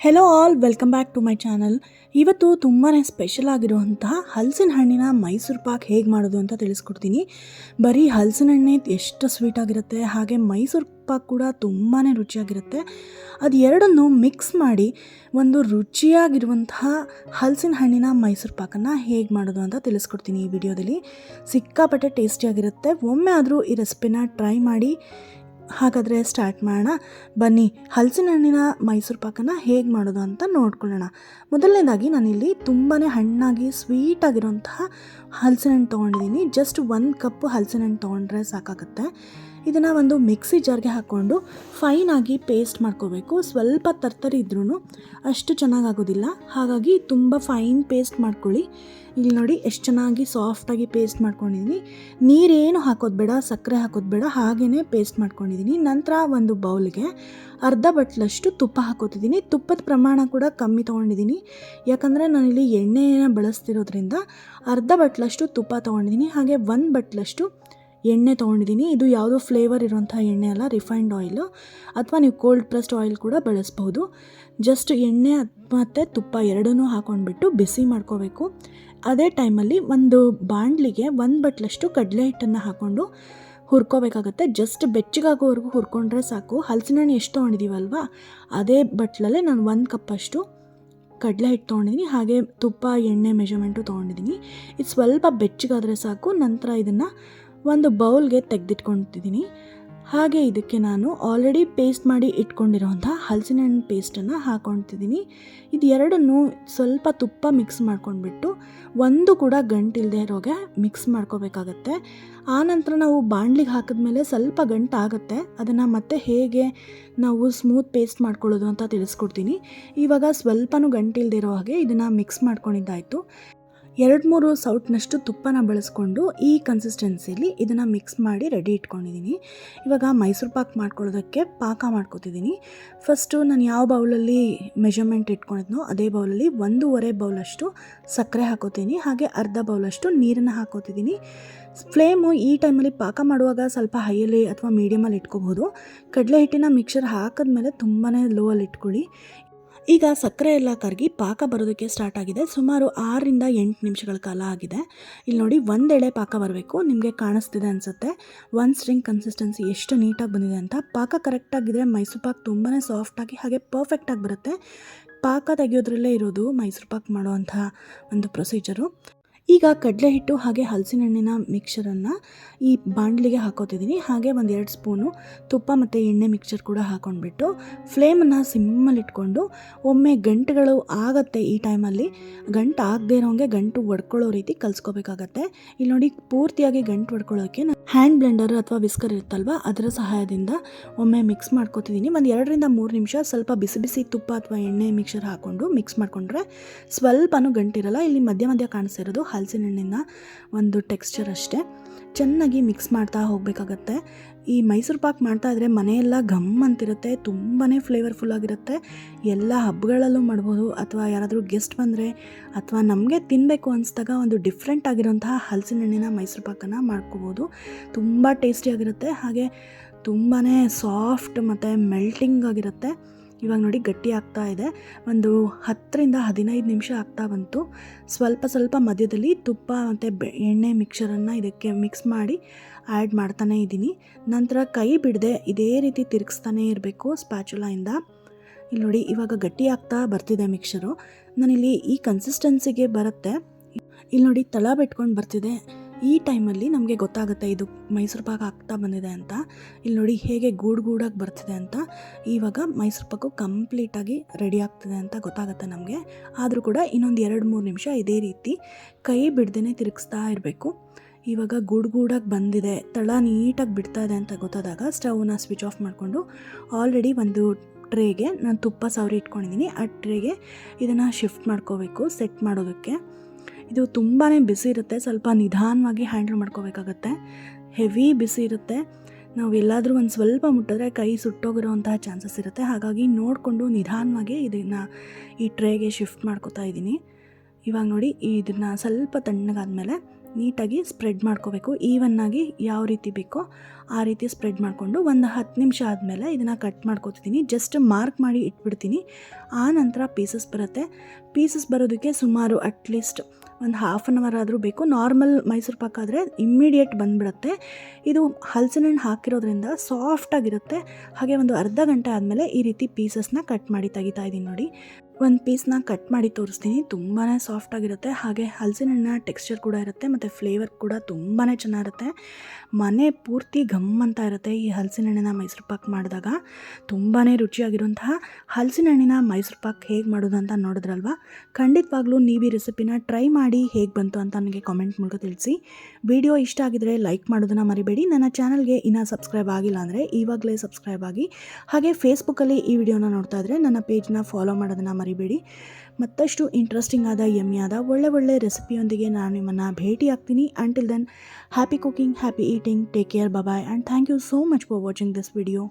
Hello all welcome back to my channel ಇವತ್ತು ತುಂಬಾ special ಆಗಿರುವಂತಹ ಹಲಸಿನ ಹಣ್ಣಿನ ಮೈಸೂರು ಪಾಕ್ ಹೇಗೆ ಮಾಡೋದು ಅಂತ ತಿಳಿಸ್ಕೊಡ್ತೀನಿ. ಬರೀ ಹಲಸಿನ ಹಣ್ಣೆ ಎಷ್ಟು ಸ್ವೀಟ್ ಆಗಿರುತ್ತೆ, ಹಾಗೆ ಮೈಸೂರು ಪಾಕ್ ಕೂಡ ತುಂಬಾ ರುಚಿಯಾಗಿರುತ್ತೆ. ಅದು ಎರಡನ್ನು ಮಿಕ್ಸ್ ಮಾಡಿ ಒಂದು ರುಚಿಯಾಗಿರುವಂತಹ ಹಲಸಿನ ಹಣ್ಣಿನ ಮೈಸೂರು ಪಾಕನ್ನು ಹೇಗೆ ಮಾಡೋದು ಅಂತ ತಿಳಿಸ್ಕೊಡ್ತೀನಿ ಈ ವಿಡಿಯೋದಲ್ಲಿ ಸಿಕ್ಕಾಪಟ್ಟೆ ಟೇಸ್ಟಿಯಾಗಿರುತ್ತೆ ಒಮ್ಮೆ ಆದರೂ ಈ ರೆಸಿಪಿನ ಟ್ರೈ ಮಾಡಿ. ಹಾಗಾದರೆ ಸ್ಟಾರ್ಟ್ ಮಾಡೋಣ. ಬನ್ನಿ ಹಲಸಿನ ಹಣ್ಣಿನ ಮೈಸೂರು ಪಾಕನ ಹೇಗೆ ಮಾಡೋದು ಅಂತ ನೋಡ್ಕೊಳ್ಳೋಣ. ಮೊದಲನೇದಾಗಿ ನಾನಿಲ್ಲಿ ತುಂಬಾ ಹಣ್ಣಾಗಿ ಸ್ವೀಟಾಗಿರುವಂತಹ ಹಲಸಿನ ಹಣ್ಣು ತೊಗೊಂಡಿದ್ದೀನಿ. ಜಸ್ಟ್ ಒಂದು ಕಪ್ಪು ಹಲಸಿನ ಹಣ್ಣು ತೊಗೊಂಡ್ರೆ ಸಾಕಾಗುತ್ತೆ. ಇದನ್ನು ಒಂದು ಮಿಕ್ಸಿ ಜಾರ್ಗೆ ಹಾಕ್ಕೊಂಡು ಫೈನಾಗಿ ಪೇಸ್ಟ್ ಮಾಡ್ಕೋಬೇಕು. ಸ್ವಲ್ಪ ತರ್ತರಿ ಇದ್ರೂ ಅಷ್ಟು ಚೆನ್ನಾಗಾಗೋದಿಲ್ಲ. ಹಾಗಾಗಿ ತುಂಬ ಫೈನ್ ಪೇಸ್ಟ್ ಮಾಡ್ಕೊಳ್ಳಿ. ಇಲ್ಲಿ ನೋಡಿ ಎಷ್ಟು ಚೆನ್ನಾಗಿ ಸಾಫ್ಟಾಗಿ ಪೇಸ್ಟ್ ಮಾಡ್ಕೊಂಡಿದ್ದೀನಿ ನೀರೇನು ಹಾಕೋದು ಬೇಡ, ಸಕ್ಕರೆ ಹಾಕೋದು ಬೇಡ ಹಾಗೆಯೇ ಪೇಸ್ಟ್ ಮಾಡ್ಕೊಂಡಿದ್ದೀನಿ ನಂತರ ಒಂದು ಬೌಲ್ಗೆ ಅರ್ಧ ಬಟ್ಲಷ್ಟು ತುಪ್ಪ ಹಾಕೋತಿದ್ದೀನಿ ತುಪ್ಪದ ಪ್ರಮಾಣ ಕೂಡ ಕಮ್ಮಿ ತೊಗೊಂಡಿದ್ದೀನಿ ಯಾಕಂದರೆ ನಾನಿಲ್ಲಿ ಎಣ್ಣೆಯನ್ನು ಬಳಸ್ತಿರೋದ್ರಿಂದ ಅರ್ಧ ಬಟ್ಲಷ್ಟು ತುಪ್ಪ ತೊಗೊಂಡಿದ್ದೀನಿ ಹಾಗೆ ಒಂದು ಬಟ್ಲಷ್ಟು ಎಣ್ಣೆ ತೊಗೊಂಡಿದ್ದೀನಿ. ಇದು ಯಾವುದೋ ಫ್ಲೇವರ್ ಇರುವಂಥ ಎಣ್ಣೆ ಅಲ್ಲ ರಿಫೈನ್ಡ್ ಆಯಿಲು ಅಥವಾ ನೀವು ಕೋಲ್ಡ್ ಪ್ರೆಸ್ಡ್ ಆಯಿಲ್ ಕೂಡ ಬಳಸ್ಬೋದು ಜಸ್ಟ್ ಎಣ್ಣೆ ಮತ್ತು ತುಪ್ಪ ಎರಡನ್ನೂ ಹಾಕೊಂಡ್ಬಿಟ್ಟು ಬಿಸಿ ಮಾಡ್ಕೋಬೇಕು. ಅದೇ ಟೈಮಲ್ಲಿ ಒಂದು ಬಾಣಲಿಗೆ ಒಂದು ಬಟ್ಲಷ್ಟು ಕಡಲೆ ಹಿಟ್ಟನ್ನು ಹಾಕ್ಕೊಂಡು ಹುರ್ಕೋಬೇಕಾಗತ್ತೆ. ಜಸ್ಟ್ ಬೆಚ್ಚಗಾಗೋವರೆಗೂ ಹುರ್ಕೊಂಡ್ರೆ ಸಾಕು. ಹಲಸಿನ ಹಣ್ಣು ಎಷ್ಟು ತೊಗೊಂಡಿದ್ದೀವಲ್ವ ಅದೇ ಬಟ್ಲಲ್ಲೇ ನಾನು ಒಂದು ಕಪ್ಪಷ್ಟು ಕಡಲೆ ಹಿಟ್ಟು ತೊಗೊಂಡಿದ್ದೀನಿ ಹಾಗೆ ತುಪ್ಪ, ಎಣ್ಣೆ ಮೆಜರ್ಮೆಂಟು ತೊಗೊಂಡಿದ್ದೀನಿ ಇದು ಸ್ವಲ್ಪ ಬೆಚ್ಚಗಾದರೆ ಸಾಕು. ನಂತರ ಇದನ್ನು ಒಂದು ಬೌಲ್ಗೆ ತೆಗೆದಿಟ್ಕೊತಿದ್ದೀನಿ ಹಾಗೆ ಇದಕ್ಕೆ ನಾನು ಆಲ್ರೆಡಿ ಪೇಸ್ಟ್ ಮಾಡಿ ಇಟ್ಕೊಂಡಿರೋಂಥ ಹಲಸಿನ ಹಣ್ಣು ಪೇಸ್ಟನ್ನು ಹಾಕ್ಕೊತಿದ್ದೀನಿ ಇದು ಎರಡನ್ನು ಸ್ವಲ್ಪ ತುಪ್ಪ ಮಿಕ್ಸ್ ಮಾಡ್ಕೊಂಡ್ಬಿಟ್ಟು ಒಂದು ಕೂಡ ಗಂಟಿಲ್ಲದೆ ಇರೋಗೆ ಮಿಕ್ಸ್ ಮಾಡ್ಕೋಬೇಕಾಗತ್ತೆ. ಆನಂತರ ನಾವು ಬಾಣಲಿಗೆ ಹಾಕಿದ್ಮೇಲೆ ಸ್ವಲ್ಪ ಗಂಟಾಗುತ್ತೆ. ಅದನ್ನು ಮತ್ತೆ ಹೇಗೆ ನಾವು ಸ್ಮೂತ್ ಪೇಸ್ಟ್ ಮಾಡ್ಕೊಳ್ಳೋದು ಅಂತ ತಿಳಿಸ್ಕೊಡ್ತೀನಿ. ಇವಾಗ ಸ್ವಲ್ಪನೂ ಗಂಟಿಲ್ಲದೆ ಇರೋ ಹಾಗೆ ಇದನ್ನು ಮಿಕ್ಸ್ ಮಾಡ್ಕೊಂಡಿದ್ದಾಯಿತು. ಎರಡು ಮೂರು ಸೌಟ್ನಷ್ಟು ತುಪ್ಪನ ಬಳಸ್ಕೊಂಡು ಈ ಕನ್ಸಿಸ್ಟೆನ್ಸಿಲಿ ಇದನ್ನು ಮಿಕ್ಸ್ ಮಾಡಿ ರೆಡಿ ಇಟ್ಕೊಂಡಿದ್ದೀನಿ. ಇವಾಗ ಮೈಸೂರು ಪಾಕ್ ಮಾಡ್ಕೊಳ್ಳೋದಕ್ಕೆ ಪಾಕ ಮಾಡ್ಕೊತಿದ್ದೀನಿ. ಫಸ್ಟು ನಾನು ಯಾವ ಬೌಲಲ್ಲಿ ಮೆಷರ್ಮೆಂಟ್ ಇಟ್ಕೊಂಡಿದ್ನೋ ಅದೇ ಬೌಲಲ್ಲಿ ಒಂದೂವರೆ ಬೌಲಷ್ಟು ಸಕ್ಕರೆ ಹಾಕೋತೀನಿ. ಹಾಗೆ ಅರ್ಧ ಬೌಲಷ್ಟು ನೀರನ್ನು ಹಾಕೋತಿದ್ದೀನಿ. ಫ್ಲೇಮು ಈ ಟೈಮಲ್ಲಿ ಪಾಕ ಮಾಡುವಾಗ ಸ್ವಲ್ಪ ಹೈಯಲ್ಲಿ ಅಥವಾ ಮೀಡಿಯಮಲ್ಲಿ ಇಟ್ಕೋಬೋದು. ಕಡಲೆ ಹಿಟ್ಟಿನ ಮಿಕ್ಸರ್ ಹಾಕಿದ್ಮೇಲೆ ತುಂಬಾ ಲೋ ಅಲ್ಲಿ ಇಟ್ಕೊಳ್ಳಿ. ಈಗ ಸಕ್ಕರೆ ಎಲ್ಲ ಕರಗಿ ಪಾಕ ಬರೋದಕ್ಕೆ ಸ್ಟಾರ್ಟ್ ಆಗಿದೆ. ಸುಮಾರು ಆರರಿಂದ ಎಂಟು ನಿಮಿಷಗಳ ಕಾಲ ಆಗಿದೆ. ಇಲ್ಲಿ ನೋಡಿ ಒಂದೆಳೆ ಪಾಕ ಬರಬೇಕು. ನಿಮಗೆ ಕಾಣಿಸ್ತಿದೆ ಅನಿಸುತ್ತೆ. ಒಂದು ಸ್ಟ್ರಿಂಗ್ ಕನ್ಸಿಸ್ಟೆನ್ಸಿ ಎಷ್ಟು ನೀಟಾಗಿ ಬಂದಿದೆ ಅಂತ. ಪಾಕ ಕರೆಕ್ಟಾಗಿದ್ದರೆ ಮೈಸೂರು ಪಾಕ್ ತುಂಬಾ ಸಾಫ್ಟಾಗಿ ಹಾಗೆ ಪರ್ಫೆಕ್ಟಾಗಿ ಬರುತ್ತೆ. ಪಾಕ ತೆಗೆಯೋದ್ರಲ್ಲೇ ಇರೋದು ಮೈಸೂರು ಪಾಕ್ ಮಾಡುವಂಥ ಒಂದು ಪ್ರೊಸೀಜರು ಈಗ ಕಡಲೆ ಹಿಟ್ಟು ಹಾಗೆ ಹಲಸಿನ ಹಣ್ಣಿನ ಮಿಕ್ಸರನ್ನು ಈ ಬಾಣಲಿಗೆ ಹಾಕೋತಿದ್ದೀನಿ. ಹಾಗೆ ಒಂದು ಎರಡು ಸ್ಪೂನು ತುಪ್ಪ ಮತ್ತು ಎಣ್ಣೆ ಮಿಕ್ಸರ್ ಕೂಡ ಹಾಕೊಂಡ್ಬಿಟ್ಟು ಫ್ಲೇಮನ್ನು ಸಿಮ್ಮಲ್ಲಿ ಇಟ್ಕೊಂಡು ಒಮ್ಮೆ ಗಂಟುಗಳು ಆಗತ್ತೆ ಈ ಟೈಮಲ್ಲಿ ಗಂಟು ಆಗದೆ ಇರೋಂಗೆ ಗಂಟು ಒಡ್ಕೊಳ್ಳೋ ರೀತಿ ಕಲಿಸ್ಕೋಬೇಕಾಗತ್ತೆ. ಇಲ್ಲಿ ನೋಡಿ ಪೂರ್ತಿಯಾಗಿ ಗಂಟು ಒಡ್ಕೊಳ್ಳೋಕ್ಕೆ ನಾನು ಹ್ಯಾಂಡ್ ಬ್ಲೆಂಡರ್ ಅಥವಾ ವಿಸ್ಕರ್ ಇರುತ್ತಲ್ವ? ಅದರ ಸಹಾಯದಿಂದ ಒಮ್ಮೆ ಮಿಕ್ಸ್ ಮಾಡ್ಕೋತಿದ್ದೀನಿ. ಒಂದು ಎರಡರಿಂದ ಮೂರು ನಿಮಿಷ ಸ್ವಲ್ಪ ಬಿಸಿ ಬಿಸಿ ತುಪ್ಪ ಅಥವಾ ಎಣ್ಣೆ ಮಿಕ್ಸರ್ ಹಾಕ್ಕೊಂಡು ಮಿಕ್ಸ್ ಮಾಡಿಕೊಂಡ್ರೆ ಸ್ವಲ್ಪನೂ ಗಂಟಿರಲ್ಲ. ಇಲ್ಲಿ ಮಧ್ಯ ಮಧ್ಯ ಕಾಣಿಸ್ತಿರೋದು ಹಲಸಿನ ಹಣ್ಣಿನ ಒಂದು ಟೆಕ್ಸ್ಚರ್ ಅಷ್ಟೇ. ಚೆನ್ನಾಗಿ ಮಿಕ್ಸ್ ಮಾಡ್ತಾ ಹೋಗಬೇಕಾಗತ್ತೆ. ಈ ಮೈಸೂರು ಪಾಕ್ ಮಾಡ್ತಾ ಇದ್ರೆ ಮನೆಯೆಲ್ಲ ಘಮ್ ಅಂತಿರುತ್ತೆ ತುಂಬಾ ಫ್ಲೇವರ್ಫುಲ್ ಆಗಿರುತ್ತೆ. ಎಲ್ಲ ಹಬ್ಬಗಳಲ್ಲೂ ಮಾಡ್ಬೋದು, ಅಥವಾ ಯಾರಾದರೂ ಗೆಸ್ಟ್ ಬಂದರೆ, ಅಥವಾ ನಮಗೆ ತಿನ್ನಬೇಕು ಅನಿಸಿದಾಗ ಒಂದು ಡಿಫ್ರೆಂಟ್ ಆಗಿರೋಂತಹ ಹಲಸಿನ ಹಣ್ಣಿನ ಮೈಸೂರು ಪಾಕನ್ನು ಮಾಡ್ಕೋಬೋದು. ತುಂಬ ಟೇಸ್ಟಿಯಾಗಿರುತ್ತೆ ಹಾಗೆ ತುಂಬಾ ಸಾಫ್ಟ್ ಮತ್ತು ಮೆಲ್ಟಿಂಗ್ ಆಗಿರುತ್ತೆ. ಇವಾಗ ನೋಡಿ ಗಟ್ಟಿ ಆಗ್ತಾ ಇದೆ. ಒಂದು ಹತ್ತರಿಂದ ಹದಿನೈದು ನಿಮಿಷ ಆಗ್ತಾ ಬಂತು. ಸ್ವಲ್ಪ ಸ್ವಲ್ಪ ಮಧ್ಯದಲ್ಲಿ ತುಪ್ಪ ಮತ್ತು ಎಣ್ಣೆ ಮಿಕ್ಸರನ್ನು ಇದಕ್ಕೆ ಮಿಕ್ಸ್ ಮಾಡಿ ಆ್ಯಡ್ ಮಾಡ್ತಾನೆ ಇದ್ದೀನಿ. ನಂತರ ಕೈ ಬಿಡದೆ ಇದೇ ರೀತಿ ತಿರುಗಿಸ್ತಾನೇ ಇರಬೇಕು ಸ್ಪ್ಯಾಚುಲಾಯಿಂದ ಇಲ್ಲಿ ನೋಡಿ ಇವಾಗ ಗಟ್ಟಿ ಆಗ್ತಾ ಬರ್ತಿದೆ ಮಿಕ್ಸರು ನಾನಿಲ್ಲಿ ಈ ಕನ್ಸಿಸ್ಟೆನ್ಸಿಗೆ ಬರುತ್ತೆ. ಇಲ್ಲಿ ನೋಡಿ ತಳ ಬಿಟ್ಕೊಂಡು ಬರ್ತಿದೆ. ಈ ಟೈಮಲ್ಲಿ ನಮಗೆ ಗೊತ್ತಾಗುತ್ತೆ ಇದು ಮೈಸೂರು ಪಾಕ್ ಆಗ್ತಾ ಬಂದಿದೆ ಅಂತ. ಇಲ್ಲಿ ನೋಡಿ ಹೇಗೆ ಗೂಡು ಗೂಡಾಗಿ ಬರ್ತಿದೆ ಅಂತ. ಇವಾಗ ಮೈಸೂರು ಪಾಕು ಕಂಪ್ಲೀಟಾಗಿ ರೆಡಿ ಆಗ್ತಿದೆ ಅಂತ ಗೊತ್ತಾಗುತ್ತೆ ನಮಗೆ. ಆದರೂ ಕೂಡ ಇನ್ನೊಂದು ಎರಡು ಮೂರು ನಿಮಿಷ ಇದೇ ರೀತಿ ಕೈ ಬಿಡ್ದೇ ತಿರುಗಿಸ್ತಾ ಇರಬೇಕು. ಇವಾಗ ಗೂಡು ಗೂಡಾಗಿ ಬಂದಿದೆ, ತಳ ನೀಟಾಗಿ ಬಿಡ್ತಾ ಇದೆ ಅಂತ ಗೊತ್ತಾದಾಗ ಸ್ಟವ್ನ ಸ್ವಿಚ್ ಆಫ್ ಮಾಡಿಕೊಂಡು ಆಲ್ರೆಡಿ ಒಂದು ಟ್ರೇಗೆ ನಾನು ತುಪ್ಪ ಸವರಿ ಇಟ್ಕೊಂಡಿದ್ದೀನಿ. ಆ ಟ್ರೇಗೆ ಇದನ್ನು ಶಿಫ್ಟ್ ಮಾಡ್ಕೋಬೇಕು ಸೆಟ್ ಮಾಡೋದಕ್ಕೆ. ಇದು ತುಂಬಾ ಬಿಸಿ ಇರುತ್ತೆ. ಸ್ವಲ್ಪ ನಿಧಾನವಾಗಿ ಹ್ಯಾಂಡಲ್ ಮಾಡ್ಕೋಬೇಕಾಗತ್ತೆ. ಹೆವಿ ಬಿಸಿ ಇರುತ್ತೆ. ನಾವು ಎಲ್ಲಾದರೂ ಒಂದು ಸ್ವಲ್ಪ ಮುಟ್ಟಿದ್ರೆ ಕೈ ಸುಟ್ಟೋಗಿರೋವಂತಹ ಚಾನ್ಸಸ್ ಇರುತ್ತೆ. ಹಾಗಾಗಿ ನೋಡಿಕೊಂಡು ನಿಧಾನವಾಗಿ ಇದನ್ನು ಈ ಟ್ರೇಗೆ ಶಿಫ್ಟ್ ಮಾಡ್ಕೋತಾ ಇದ್ದೀನಿ. ಇವಾಗ ನೋಡಿ, ಇದನ್ನು ಸ್ವಲ್ಪ ತಣ್ಣಗಾದಮೇಲೆ ನೀಟಾಗಿ ಸ್ಪ್ರೆಡ್ ಮಾಡ್ಕೋಬೇಕು. ಈವನ್ನಾಗಿ ಯಾವ ರೀತಿ ಬೇಕೋ ಆ ರೀತಿ ಸ್ಪ್ರೆಡ್ ಮಾಡಿಕೊಂಡು ಒಂದು ಹತ್ತು ನಿಮಿಷ ಆದಮೇಲೆ ಇದನ್ನು ಕಟ್ ಮಾಡ್ಕೋತಿದ್ದೀನಿ. ಜಸ್ಟ್ ಮಾರ್ಕ್ ಮಾಡಿ ಇಟ್ಬಿಡ್ತೀನಿ. ಆ ನಂತರ ಪೀಸಸ್ ಬರುತ್ತೆ. ಪೀಸಸ್ ಬರೋದಕ್ಕೆ ಸುಮಾರು ಅಟ್ಲೀಸ್ಟ್ ಒಂದು ಹಾಫ್ ಆನ್ ಅವರ್ ಆದರೂ ಬೇಕು. ನಾರ್ಮಲ್ ಮೈಸೂರು ಪಾಕ್ ಆದರೆ ಇಮ್ಮಿಡಿಯೇಟ್ ಬಂದುಬಿಡುತ್ತೆ. ಇದು ಹಲಸಿನ ಹಣ್ಣು ಹಾಕಿರೋದ್ರಿಂದ ಸಾಫ್ಟಾಗಿರುತ್ತೆ ಹಾಗೆ ಒಂದು ಅರ್ಧ ಗಂಟೆ ಆದಮೇಲೆ ಈ ರೀತಿ ಪೀಸಸ್ನ ಕಟ್ ಮಾಡಿ ತೆಗಿತಾ ಇದ್ದೀನಿ ನೋಡಿ. ಒಂದು ಪೀಸ್ನ ಕಟ್ ಮಾಡಿ ತೋರಿಸ್ತೀನಿ. ತುಂಬಾ ಸಾಫ್ಟಾಗಿರುತ್ತೆ ಹಾಗೆ ಹಲಸಿನ ಹಣ್ಣಿನ ಟೆಕ್ಸ್ಚರ್ ಕೂಡ ಇರುತ್ತೆ ಮತ್ತು ಫ್ಲೇವರ್ ಕೂಡ ತುಂಬಾ ಚೆನ್ನಾಗಿರುತ್ತೆ. ಮನೆ ಪೂರ್ತಿ ಘಮ್ ಅಂತ ಇರುತ್ತೆ ಈ ಹಲಸಿನ ಹಣ್ಣಿನ ಮೈಸೂರು ಪಾಕ್ ಮಾಡಿದಾಗ. ತುಂಬಾ ರುಚಿಯಾಗಿರುವಂತಹ ಹಲಸಿನ ಹಣ್ಣಿನ ಮೈಸೂರು ಪಾಕ್ ಹೇಗೆ ಮಾಡೋದು ಅಂತ ನೋಡಿದ್ರಲ್ವಾ? ಖಂಡಿತವಾಗ್ಲೂ ನೀವು ಈ ರೆಸಿಪಿನ ಟ್ರೈ ಮಾಡಿ ಹೇಗೆ ಬಂತು ಅಂತ ನನಗೆ ಕಾಮೆಂಟ್ ಮೂಲಕ ತಿಳಿಸಿ. ವಿಡಿಯೋ ಇಷ್ಟ ಆಗಿದ್ರೆ ಲೈಕ್ ಮಾಡೋದನ್ನು ಮರಿಬೇಡಿ. ನನ್ನ ಚಾನಲ್ಗೆ ಇನ್ನೂ ಸಬ್ಸ್ಕ್ರೈಬ್ ಆಗಿಲ್ಲ ಅಂದರೆ ಇವಾಗಲೇ ಸಬ್ಸ್ಕ್ರೈಬ್ ಆಗಿ. ಹಾಗೆ ಫೇಸ್ಬುಕ್ಕಲ್ಲಿ ಈ ವಿಡಿಯೋನ ನೋಡ್ತಾ ಇದ್ದರೆ ನನ್ನ ಪೇಜ್ನ ಫಾಲೋ ಮಾಡೋದನ್ನು ಮರಿಬೇಡಿ. ಮತ್ತಷ್ಟು ಇಂಟ್ರೆಸ್ಟಿಂಗ್ ಆದ ಯಮ್ಮಿ ಆದ, ಒಳ್ಳೆ ಒಳ್ಳೆ ರೆಸಿಪಿಯೊಂದಿಗೆ ನಾನು ನಿಮ್ಮನ್ನು ಭೇಟಿ ಆಗ್ತೀನಿ. Until then happy cooking happy eating take care bye and thank you so much for watching this video